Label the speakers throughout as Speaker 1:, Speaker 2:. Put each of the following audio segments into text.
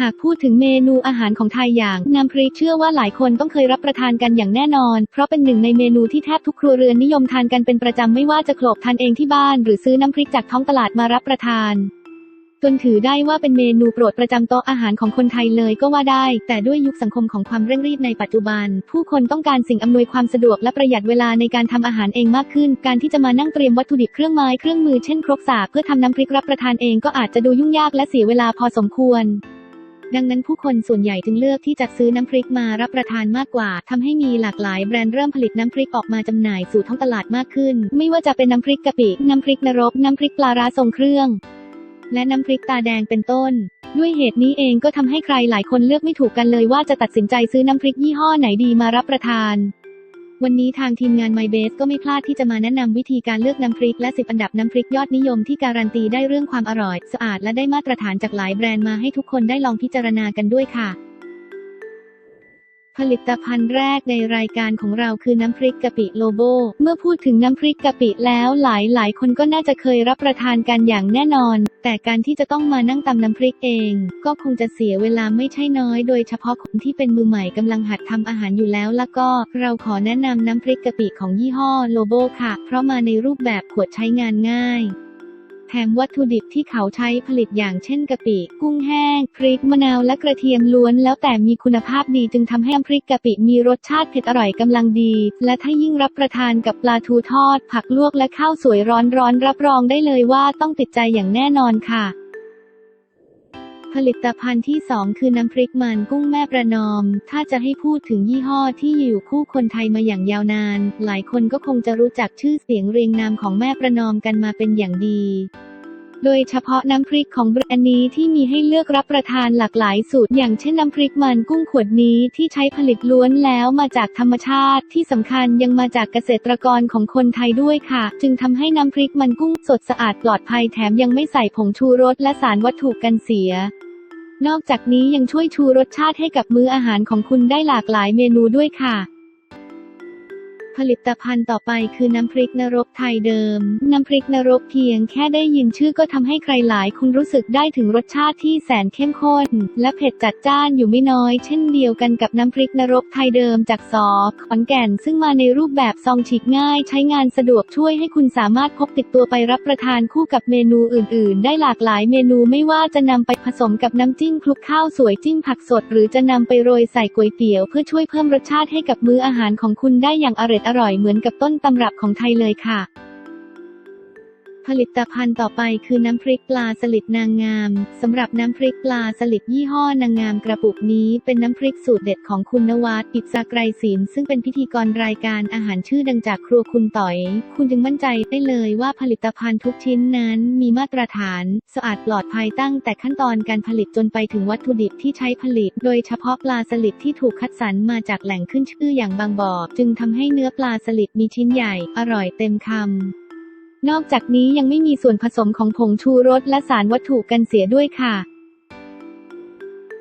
Speaker 1: หากพูดถึงเมนูอาหารของไทยอย่างน้ำพริกเชื่อว่าหลายคนต้องเคยรับประทานกันอย่างแน่นอน เพราะเป็นหนึ่งในเมนูที่แทบทุกครัวเรือนนิยมทานกันเป็นประจำไม่ว่าจะโขลกทานเองที่บ้าน หรือซื้อน้ำพริกจากท้องตลาดมารับประทานจนถือได้ว่าเป็นเมนูโปรดประจำโต๊ะอาหารของคนไทยเลยก็ว่าได้ แต่ด้วยยุคสังคมของความเร่งรีบในปัจจุบัน ผู้คนต้องการสิ่งอำนวยความสะดวกและประหยัดเวลาในการทำอาหารเองมากขึ้น การที่จะมานั่งเตรียมวัตถุดิบเครื่องไม้เครื่องมือเช่นครกสากเพื่อทำน้ำพริกรับประทานเองก็อาจจะดูยุ่งยากและเสียเวลาพอสมควร ดังนั้นผู้คนส่วนใหญ่จึงเลือกที่จะซื้อน้ำพริกมารับประทานมากกว่าทำให้มีหลากหลายแบรนด์เริ่มผลิตน้ำพริกออกมาจำหน่ายสู่ท้องตลาดมากขึ้น ไม่ว่าจะเป็นน้ำพริกกะปิ น้ำพริกนรก น้ำพริกปลาร้าทรงเครื่อง และน้ำพริกตาแดงเป็นต้นด้วยเหตุนี้เองก็ทำให้ใครหลายคนเลือกไม่ถูกกันเลยว่าจะตัดสินใจซื้อน้ำพริกยี่ห้อไหนดีมารับประทาน วันนี้ทางทีมงาน My Base ก็ไม่พลาดที่จะมาแนะนำวิธีการเลือกน้ำพริกและ10อันดับน้ำพริกยอดนิยมที่การันตีได้เรื่องความอร่อย สะอาดและได้มาตรฐานจากหลายแบรนด์มาให้ทุกคนได้ลองพิจารณากันด้วยค่ะ ผลิตภัณฑ์แรกในรายการของเราคือน้ำพริกกะปิโลโบ เมื่อพูดถึงน้ำพริกกะปิแล้วหลายหลายคนก็น่าจะเคยรับประทานกันอย่างแน่นอน แต่การที่จะต้องมานั่งตำน้ำพริกเอง ก็คงจะเสียเวลาไม่ใช่น้อย โดยเฉพาะคนที่เป็นมือใหม่กำลังหัดทำอาหารอยู่แล้วแล้วก็ เราขอแนะนำน้ำพริกกะปิของยี่ห้อโลโบค่ะ เพราะมาในรูปแบบขวดใช้งานง่าย แถมวัตถุดิบที่เขาใช้ผลิตอย่างเช่นกะปิ กุ้งแห้ง พริกมะนาวและกระเทียมล้วน แล้วแต่มีคุณภาพดีจึงทำให้พริกกะปิมีรสชาติเผ็ดอร่อยกำลังดี และถ้ายิ่งรับประทานกับปลาทูทอด ผักลวกและข้าวสวยร้อนๆรับรองได้เลยว่าต้องติดใจอย่างแน่นอนค่ะ ผลิตภัณฑ์ที่ 2 คือน้ำพริกมันกุ้งแม่ประนอม ถ้าจะให้พูดถึงยี่ห้อที่อยู่คู่คนไทยมาอย่างยาวนาน หลายคนก็คงจะรู้จักชื่อเสียงเรียงนามของแม่ประนอมกันมาเป็นอย่างดีโดยเฉพาะน้ำพริกของแบรนด์นี้ที่มีให้เลือกรับประทานหลากหลายสูตร อย่างเช่นน้ำพริกมันกุ้งขวดนี้ที่ใช้ผลิตล้วนแล้วมาจากธรรมชาติ ที่สำคัญยังมาจากเกษตรกรของคนไทยด้วยค่ะ จึงทำให้น้ำพริกมันกุ้งสดสะอาดปลอดภัยแถมยังไม่ใส่ผงชูรสและสารวัตถุกันเสีย นอกจากนี้ยังช่วยชูรสชาติให้กับมื้ออาหารของคุณได้หลากหลายเมนูด้วยค่ะ ผลิตภัณฑ์ต่อไปคือน้ำพริกนรกไทยเดิม น้ำพริกนรกเพียงแค่ได้ยินชื่อก็ทำให้ใครหลายคนรู้สึกได้ถึงรสชาติที่แสนเข้มข้น และเผ็ดจัดจ้านอยู่ไม่น้อย เช่นเดียวกันกับน้ำพริกนรกไทยเดิมจากสอขอนแก่น ซึ่งมาในรูปแบบซองฉีกง่าย ใช้งานสะดวกช่วยให้คุณสามารถพกติดตัวไปรับประทานคู่กับเมนูอื่น ๆ ได้หลากหลายเมนูไม่ว่าจะนำไปผสมกับน้ำจิ้มคลุกข้าวสวยจิ้มผักสด หรือจะนำไปโรยใส่ก๋วยเตี๋ยว เพื่อช่วยเพิ่มรสชาติให้กับมื้ออาหารของคุณได้อย่างอร่อยอร่อยเหมือนกับต้นตำรับของไทยเลยค่ะ ผลิตภัณฑ์ต่อไปคือน้ำพริกปลาสลิดนางงามสำหรับน้ำพริกปลาสลิดยี่ห้อนางงามกระปุกนี้เป็นน้ำพริกสูตรเด็ดของคุณนวัดอิสากรายศิลซึ่งเป็นพิธีกรรายการอาหารชื่อดังจากครัวคุณต่อย คุณจึงมั่นใจได้เลยว่าผลิตภัณฑ์ทุกชิ้นนั้นมีมาตรฐาน สะอาดปลอดภัยตั้งแต่ขั้นตอนการผลิตจนไปถึงวัตถุดิบที่ใช้ผลิต โดยเฉพาะปลาสลิดที่ถูกคัดสรรมาจากแหล่งขึ้นชื่ออย่างบางบ่อจึงทำให้เนื้อปลาสลิดมีชิ้นใหญ่ อร่อยเต็มคำ นอกจากนี้ยังไม่มีส่วนผสมของผงชูรสและสารวัตถุกันเสียด้วยค่ะ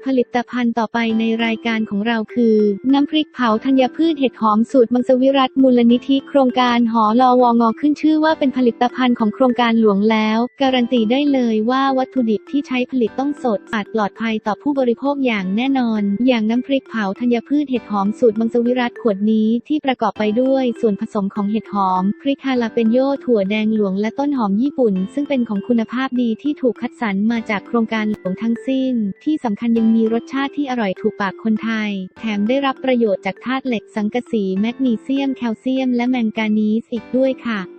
Speaker 1: ผลิตภัณฑ์ต่อไปในรายการของเราคือ น้ำพริกเผาธัญพืชเห็ดหอมสูตรมังสวิรัตมูลนิธิโครงการหอรอวองอขึ้นชื่อว่าเป็นผลิตภัณฑ์ของโครงการหลวงแล้ว การันตีได้เลยว่าวัตถุดิบที่ใช้ผลิตต้องสดอาจปลอดภัยต่อผู้บริโภคอย่างแน่นอน อย่างน้ำพริกเผาธัญพืชเห็ดหอมสูตรมังสวิรัตขวดนี้ที่ประกอบไปด้วยส่วนผสมของเห็ดหอมพริกฮาลาเปนโยถั่วแดงหลวงและต้นหอมญี่ปุ่น ซึ่งเป็นของคุณภาพดีที่ถูกคัดสรรมาจากโครงการหลวงทั้งสิ้น ที่สำคัญยังมีรสชาติที่อร่อยถูกปากคนไทย แถมได้รับประโยชน์จากธาตุเหล็กสังกะสี แมกนีเซียม แคลเซียม และแมงกานีสอีกด้วยค่ะ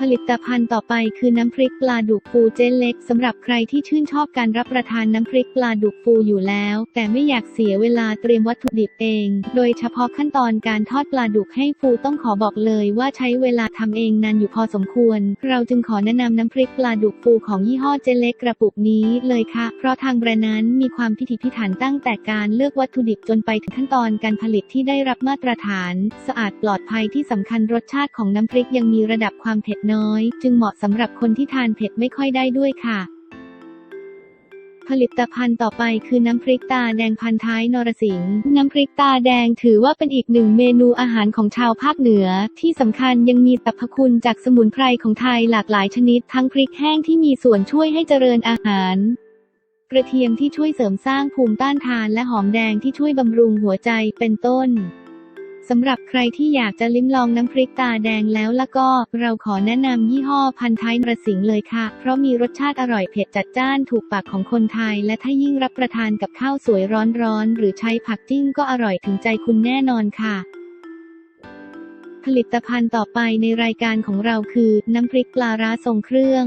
Speaker 1: ผลิตภัณฑ์ต่อไปคือน้ำพริกปลาดุกฟูเจนเล็กสำหรับใครที่ชื่นชอบการรับประทานน้ำพริกปลาดุกฟูอยู่แล้ว แต่ไม่อยากเสียเวลาเตรียมวัตถุดิบเอง โดยเฉพาะขั้นตอนการทอดปลาดุกให้ฟูต้องขอบอกเลยว่าใช้เวลาทำเองนานอยู่พอสมควร เราจึงขอแนะนำน้ำพริกปลาดุกฟูของยี่ห้อเจนเล็กกระปุกนี้เลยค่ะ เพราะทางแบรนด์นั้นมีความพิถีพิถันตั้งแต่การเลือกวัตถุดิบจนไปถึงขั้นตอนการผลิตที่ได้รับมาตรฐาน สะอาดปลอดภัยที่สำคัญรสชาติของน้ำพริกยังมีระดับความเผ็ดน้อย จึงเหมาะสำหรับคนที่ทานเผ็ดไม่ค่อยได้ด้วยค่ะ ผลิตภัณฑ์ต่อไปคือน้ำพริกตาแดงพันท้ายนรสิงห์น้ำพริกตาแดงถือว่าเป็นอีกหนึ่งเมนูอาหารของชาวภาคเหนือ ที่สำคัญยังมีสรรพคุณจากสมุนไพรของไทยหลากหลายชนิด ทั้งพริกแห้งที่มีส่วนช่วยให้เจริญอาหารกระเทียมที่ช่วยเสริมสร้างภูมิต้านทานและหอมแดงที่ช่วยบำรุงหัวใจเป็นต้น สำหรับใครที่อยากจะลิ้มลองน้ำพริกตาแดงแล้วล้วก็ เราขอแนะนำยี่ห้อพันท้ายนรสิงเลยค่ะ เพราะมีรสชาติอร่อยเผ็ดจัดจ้านถูกปากของคนไทย และถ้ายิ่งรับประทานกับข้าวสวยร้อนๆหรือใช้ผักจิ้มก็อร่อยถึงใจคุณแน่นอนค่ะผลิตภัณฑ์ต่อไปในรายการของเราคือ น้ำพริกปลาร้าทรงเครื่อง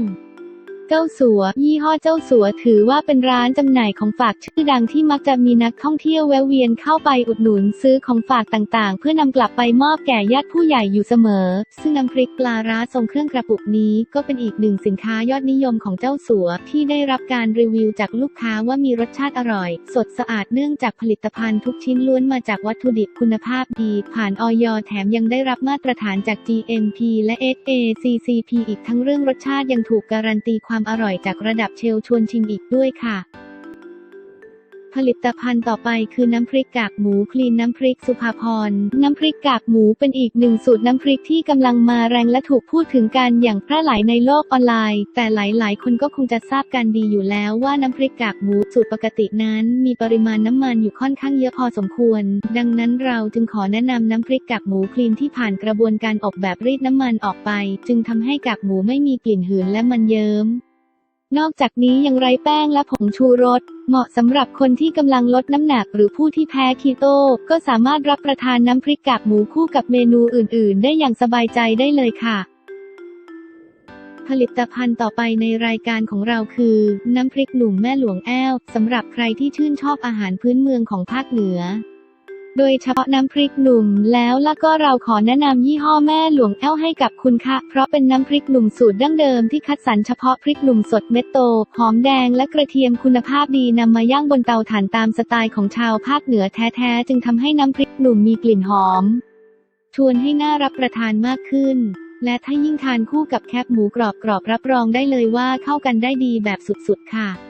Speaker 1: เจ้าสัว ยี่ห้อเจ้าสัวถือว่าเป็นร้านจำหน่ายของฝากชื่อดังที่มักจะมีนักท่องเที่ยวแวะเวียนเข้าไปอุดหนุนซื้อของฝากต่างๆ เพื่อนำกลับไปมอบแก่ญาติผู้ใหญ่อยู่เสมอ ซึ่งน้ำพริกปลาร้าทรงเครื่องกระปุกนี้ก็เป็นอีกหนึ่งสินค้ายอดนิยมของเจ้าสัว ที่ได้รับการรีวิวจากลูกค้าว่ามีรสชาติอร่อย สดสะอาดเนื่องจากผลิตภัณฑ์ทุกชิ้นล้วนมาจากวัตถุดิบคุณภาพดี ผ่านออยแถมยังได้รับมาตรฐานจาก GMP และ SACCP อีกทั้งเรื่องรสชาติยังถูกการันตีความอร่อยจากระดับเชลชวนชิมอีกด้วยค่ะ ผลิตภัณฑ์ต่อไปคือน้ำพริกกากหมูคลีนน้ำพริกสุภาพร น้ำพริกกากหมูเป็นอีกหนึ่งสูตรน้ำพริกที่กำลังมาแรงและถูกพูดถึงกันอย่างแพร่หลายในโลกออนไลน์ แต่หลาย ๆ คนก็คงจะทราบกันดีอยู่แล้วว่าน้ำพริกกากหมูสูตรปกตินั้น มีปริมาณน้ำมันอยู่ค่อนข้างเยอะพอสมควร ดังนั้นเราจึงขอแนะนำน้ำพริกกากหมูคลีนที่ผ่านกระบวนการอบแบบรีดน้ำมันออกไป จึงทำให้กากหมูไม่มีกลิ่นหืนและมันเยิ้ม นอกจากนี้ยังไร้แป้งและผงชูรส เหมาะสำหรับคนที่กำลังลดน้ำหนักหรือผู้ที่แพ้คีโต ก็สามารถรับประทานน้ำพริกกากหมูคู่กับเมนูอื่น ๆ ได้อย่างสบายใจได้เลยค่ะ ผลิตภัณฑ์ต่อไปในรายการของเราคือ น้ำพริกหนุ่มแม่หลวงแอ้วสำหรับใครที่ชื่นชอบอาหารพื้นเมืองของภาคเหนือ โดยเฉพาะน้ำพริกหนุ่มแล้วแล้วก็เราขอแนะนำยี่ห้อแม่หลวงแอ้วให้กับคุณค่ะ เพราะเป็นน้ำพริกหนุ่มสูตรดั้งเดิมที่คัดสรรเฉพาะพริกหนุ่มสดเม็ดโต หอมแดงและกระเทียมคุณภาพดีนำมาย่างบนเตาถ่านตามสไตล์ของชาวภาคเหนือแท้ๆ จึงทำให้น้ำพริกหนุ่มมีกลิ่นหอม ชวนให้น่ารับประทานมากขึ้น และถ้ายิ่งทานคู่กับแคบหมูกรอบกรอบๆรับรองได้เลยว่าเข้ากันได้ดีแบบสุดๆค่ะ